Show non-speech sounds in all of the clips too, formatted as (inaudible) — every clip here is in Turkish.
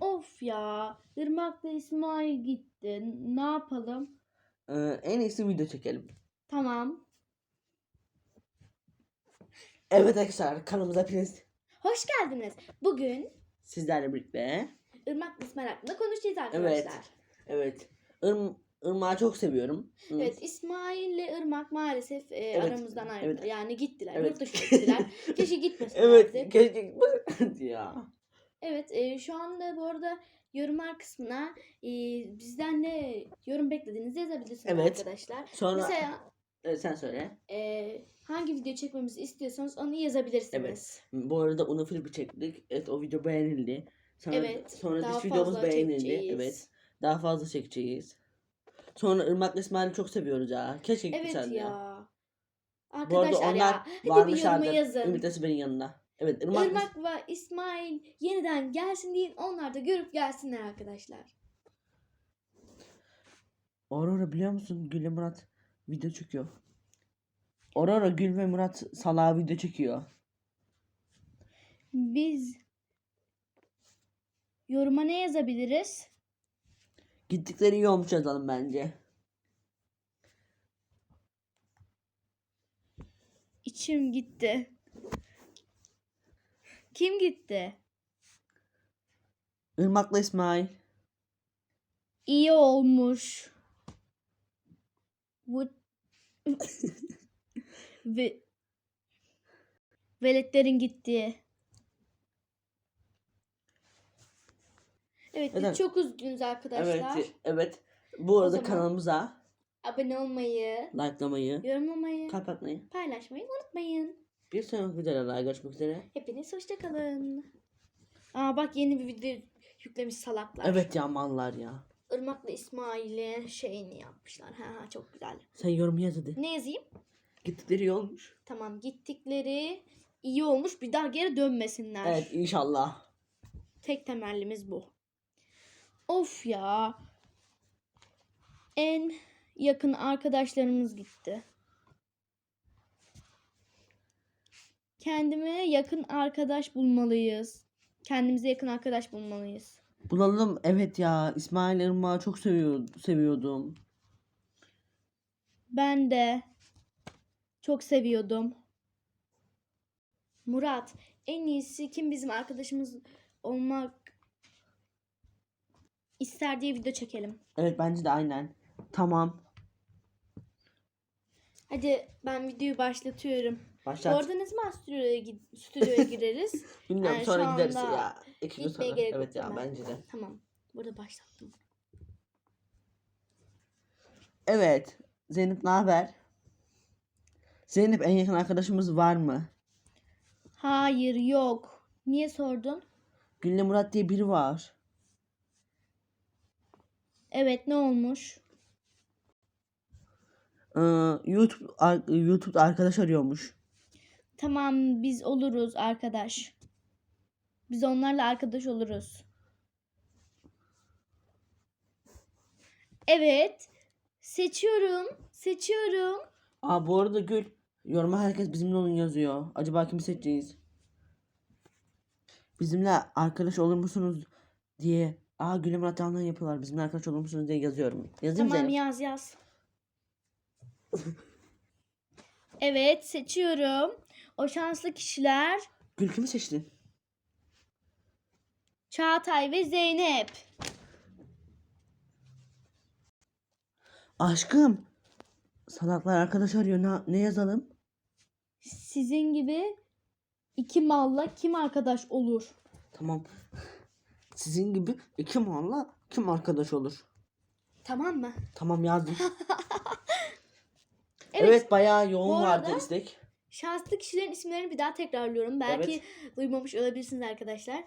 Of ya. Irmak'la İsmail gitti. Ne yapalım? Ee, en iyisi video çekelim. Tamam. Evet arkadaşlar kanalımıza hepiniz Hoş geldiniz. Bugün sizlerle birlikte. Irmak'la İsmail hakkında konuşacağız arkadaşlar. Evet. Irm Irmak'ı çok seviyorum. Hı. Evet İsmail ile Irmak maalesef e, Evet, aramızdan ayrıldı. evet. Yani gittiler. Evet. Yurt dışına gittiler. Keşke (laughs) gitmeselerdi. Evet. Keşke (laughs) ya. Evet e, şu anda bu arada yorumlar kısmına e, bizden ne yorum beklediğinizi yazabilirsiniz Evet. arkadaşlar. Sonra Mesela Evet, sen söyle. e, hangi video çekmemizi istiyorsanız onu yazabilirsiniz. Evet. Bu arada onu filmi çektik. Evet o video beğenildi. Sonra, Evet, Sonra daha diş videomuz fazla beğenildi. çekeceğiz. Evet. Daha fazla çekeceğiz. Sonra Irmak'la İsmail'i çok seviyoruz ya. Keşke Evet gitmişlerdi ya. ya. Bu Arkadaşlar arada onlar ya hadi bir yoruma varmışlardır. yazın. Ümit Esibe'nin yanına. Evet Irmak, Irmak ve İsmail yeniden gelsin deyin. Onlar da görüp gelsinler arkadaşlar. Aurora biliyor musun? Gül ve Murat video çekiyor. Aurora Gül ve Murat salağa video çekiyor. Biz yoruma ne yazabiliriz? Gittikleri iyi olmuş yazalım bence. İçim gitti. Kim gitti? Irmak'la İsmail. İyi olmuş. Bu (laughs) ve veletlerin gitti. Evet biz Evet. çok üzgünüz arkadaşlar. Evet, evet. Bu arada zaman- kanalımıza Abone olmayı, likelamayı, yorumlamayı, kalp atmayı. paylaşmayı unutmayın. Bir sonraki videoda görüşmek üzere. Hepiniz hoşçakalın. Aa bak yeni bir video yüklemiş salaklar. Evet ya mallar ya. Irmak'la İsmail'in şeyini yapmışlar. Ha ha çok güzel. Sen yorum yaz hadi. Ne yazayım? Gittikleri iyi olmuş. Tamam gittikleri iyi olmuş. Bir daha geri dönmesinler. Evet inşallah. Tek temellimiz bu. Of ya. En yakın arkadaşlarımız gitti. Kendime yakın arkadaş bulmalıyız. Kendimize yakın arkadaş bulmalıyız. Bulalım. Evet ya. İsmail Irmak'ı çok seviyor, seviyordum. Ben de çok seviyordum. Murat, en iyisi kim bizim arkadaşımız olmak ister diye video çekelim. Evet bence de aynen. Tamam. Hadi ben videoyu başlatıyorum. Bu Başlat. arada ne zaman stüdyoya, gi- stüdyoya gireriz? (laughs) Bilmiyorum Yani sonra gideriz anda ya. İki gün gitmeye sonra. gerek yok Evet ya bence de. tamam. Burada başlattım. Evet. Zeynep ne haber? Zeynep en yakın arkadaşımız var mı? Hayır yok. Niye sordun? Gülle Murat diye biri var. Evet ne olmuş? Ee, YouTube ar- YouTube'da arkadaş arıyormuş. Tamam biz oluruz arkadaş. Biz onlarla arkadaş oluruz. Evet. Seçiyorum. Seçiyorum. Aa bu arada Gül yoruma herkes bizimle olun yazıyor. Acaba kimi seçeceğiz? Bizimle arkadaş olur musunuz diye. Aa Gül'e Murat yandan yapıyorlar. Bizimle arkadaş olur musunuz diye yazıyorum. Yazayım Tamam Zeynep? yaz yaz. (laughs) Evet seçiyorum. O şanslı kişiler Gül kimi seçtin? Çağatay ve Zeynep. Aşkım. Salaklar arkadaş arıyor. Ne, ne yazalım? Sizin gibi iki malla kim arkadaş olur? Tamam. Sizin gibi kim onunla kim arkadaş olur? Tamam mı? Tamam yazdım. (laughs) Evet. evet, bayağı yoğun Bu vardı arada- istek. Şanslı kişilerin isimlerini bir daha tekrarlıyorum. Belki duymamış olabilirsiniz arkadaşlar.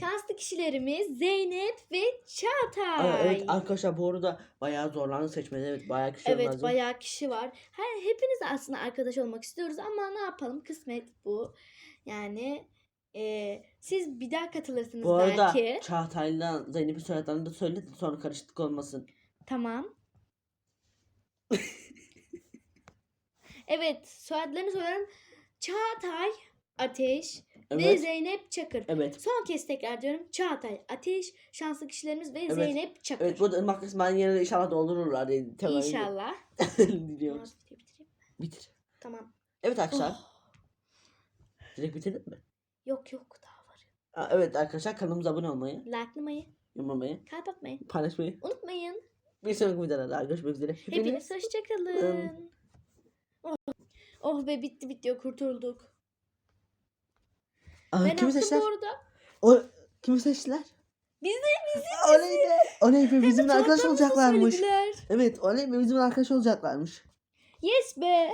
Şanslı kişilerimiz Zeynep ve Çağatay. Aa, evet arkadaşlar bu arada bayağı zorlandı seçmede. Evet bayağı kişi Evet lazım. bayağı kişi var. Her hepiniz aslında arkadaş olmak istiyoruz ama ne yapalım kısmet bu. Yani e, siz bir daha katılırsınız Bu arada belki. Çağatay'la Zeynep'in soyadlarını da söyledim sonra karışıklık olmasın. Tamam. (laughs) evet soyadlarını söylerim. Çağatay Ateş, ve Evet. Zeynep Çakır. Evet. Son kez tekrar diyorum. Çağatay Ateş, şanslı kişilerimiz ve Evet. Zeynep Çakır. Evet bu da ırmak kısmen yerine inşallah doldururlar diye temenni İnşallah. (laughs) diliyoruz. Bitir. Tamam. Evet arkadaşlar. Oh, Direkt bitirdin mi? yok yok daha var. Aa, evet arkadaşlar kanalımıza abone olmayı, Like'lamayı, yorumlamayı, kalp atmayı paylaşmayı. unutmayın. Bir sonraki videoda daha görüşmek üzere. Hepiniz hoşçakalın. Oh. be bitti bitti kurtulduk. Aa, ben kimi attım seçtiler? bu arada. O, kimi seçtiler? Biz de bizi. Oley be. Oley be bizim arkadaş olacaklarmış. söylediler. Evet oley be bizim arkadaş olacaklarmış. Yes be.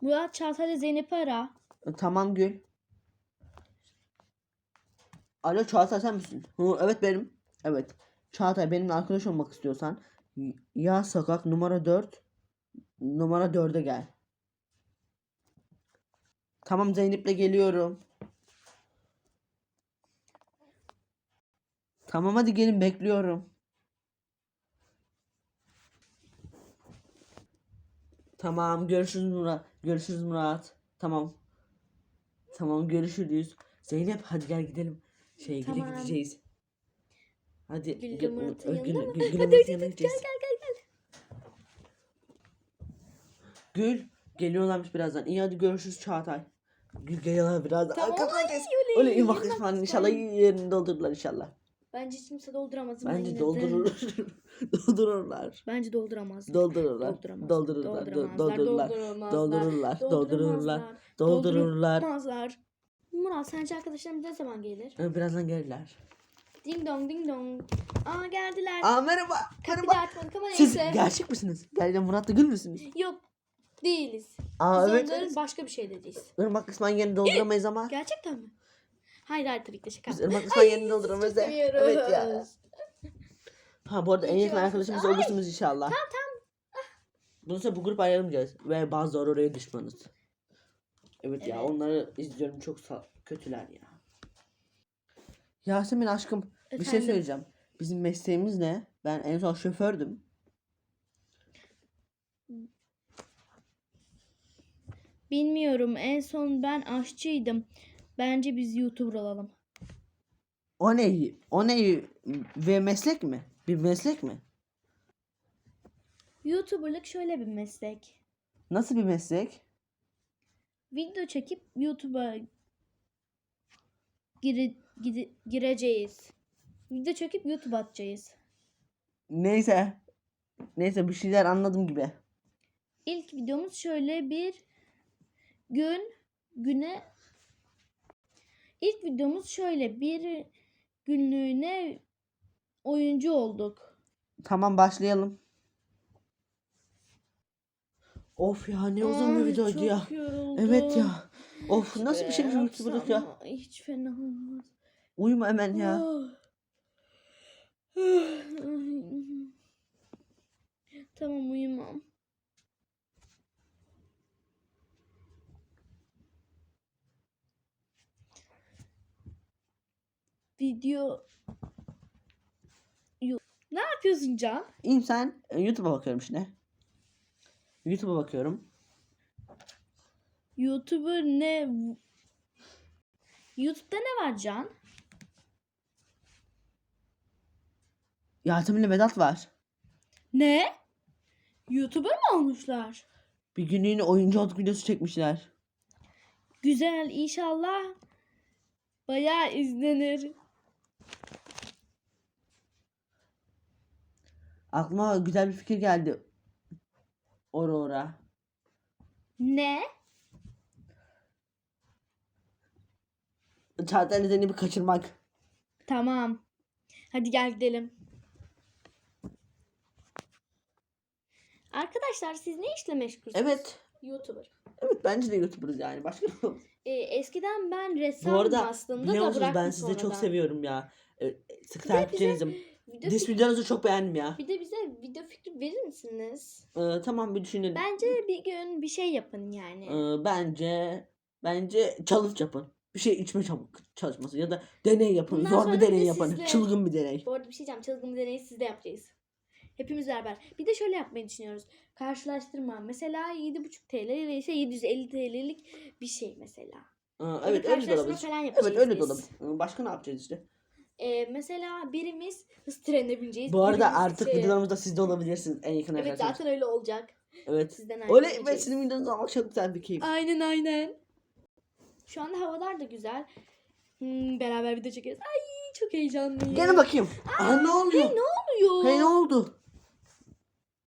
Murat Çağatay'la Zeynep'i ara. E, Tamam Gül. Alo Çağatay sen misin? Hı, evet benim. Evet. Çağatay benimle arkadaş olmak istiyorsan ya sokak numara 4 numara 4'e gel. Tamam Zeynep'le geliyorum. Tamam hadi gelin bekliyorum. Tamam görüşürüz Murat. Görüşürüz Murat. Tamam. Tamam görüşürüz. Zeynep hadi gel gidelim. Şeye Tamam. gideceğiz. Hadi. Gül Gül- (laughs) Murat'ın yanına gideceğiz. Gel gel gel. Gül geliyorlarmış birazdan. İyi hadi görüşürüz Çağatay. Gül geliyorlar birazdan. Tamam. Kes. oley, Öyle iyi bak İsmail inşallah yerini doldururlar inşallah. Bence hiç kimse dolduramaz. ama Bence doldurur. (laughs) doldururlar. Bence dolduramaz. Doldururlar. Dolduramaz. Doldururlar. do- Doldururlar. Doldururlar. Doldururlar. Doldururlar. Doldurmazlar. Murat sence arkadaşlarımız ne zaman gelir? Ee, Birazdan gelirler. Ding dong ding dong. Aa geldiler. Aa merhaba. Kapıyı Merhaba. açmadık ama Siz neyse. gerçek misiniz? Gerçekten Murat'la Gül müsünüz? Yok değiliz. Aa Biz evet. onların evet. başka bir şey dediyiz. Irmak İsmail yerini dolduramayız ama. Gerçekten mi? Hayır hayır tabii ki de şaka. Biz Irmak İsmail yerini dolduramayız da. Evet ya. Ha bu arada en yakın arkadaşımız Ay. olursunuz inşallah. Tamam tamam. Bundan sonra bu grup ayrılmayacağız. Ve bazıları oraya düşmanız. Evet, ya Evet. onları izliyorum çok kötüler ya. Yasemin aşkım bir şey Efendim? söyleyeceğim. Bizim mesleğimiz ne? Ben en son şofördüm. Bilmiyorum. En son ben aşçıydım. Bence biz YouTuber olalım. O ne? O ne? Ve meslek mi? Bir meslek mi? YouTuber'lık şöyle bir meslek. Nasıl bir meslek? Video çekip YouTube'a gire, gide- gireceğiz. Video çekip YouTube atacağız. Neyse. Neyse bir şeyler anladım gibi. İlk videomuz şöyle bir gün güne İlk videomuz şöyle bir günlüğüne oyuncu olduk. Tamam başlayalım. Of ya ne uzun bir videoydu ya. yoruldum. Evet ya. Of nasıl bir şey YouTuber'lık ya. Hiç fena olmaz. Uyuma hemen ya. (sighs) tamam uyumam. Video Ne yapıyorsun Can? İyiyim sen. E, YouTube'a bakıyorum şimdi. YouTube'a bakıyorum. YouTuber ne? YouTube'da ne var Can? Yasemin'le Vedat var. Ne? YouTuber mı olmuşlar? Bir günlüğüne oyuncu olduk videosu çekmişler. Güzel inşallah bayağı izlenir. Aklıma güzel bir fikir geldi. Ora ora. Ne? Çağatay'la Zeynep'i kaçırmak. Tamam. Hadi gel gidelim. Arkadaşlar siz ne işle meşgulsünüz? Evet. YouTuber. Evet bence de YouTuber'ız yani. Başka Ee, eskiden ben ressam Bu arada aslında biliyor da musunuz ben sizi çok sonradan. seviyorum ya. E, sık Bir de takipçinizim. Video fikri- videonuzu çok beğendim ya. bir de bize video fikri verir misiniz? E, tamam bir düşünelim. Bence bir gün bir şey yapın yani. Ee, bence bence challenge yapın. Bir şey içme çabuk çalışması ya da deney yapın. Bundan Zor sonra bir bir deney de yapın. sizle- Çılgın bir deney. Bu arada bir şey diyeceğim. Çılgın bir deneyi siz de yapacağız. Hepimiz beraber. Bir de şöyle yapmayı düşünüyoruz. Karşılaştırma. Mesela 7,5 TL ile ise 750 TL'lik bir şey mesela. Aa, Onu evet öyle de karşılaştırma olabilir. falan yapacağız Evet öyle de biz. olabilir. Ee, Başka ne yapacağız işte? Ee, mesela birimiz hız trenine bineceğiz. Bu arada birimiz artık şey- videolarımızda siz de olabilirsiniz en yakın Evet arkadaşlar. zaten öyle olacak. Evet. Sizden Öyle ayrılmayacağız. sizin videonuzu almak çok güzel bir keyif. Aynen aynen. Şu anda havalar da güzel. Hmm, beraber video çekiyoruz. Ay çok heyecanlıyım. Gene bakayım. Aa ne oluyor? Hey ne oluyor? Hey ne oldu?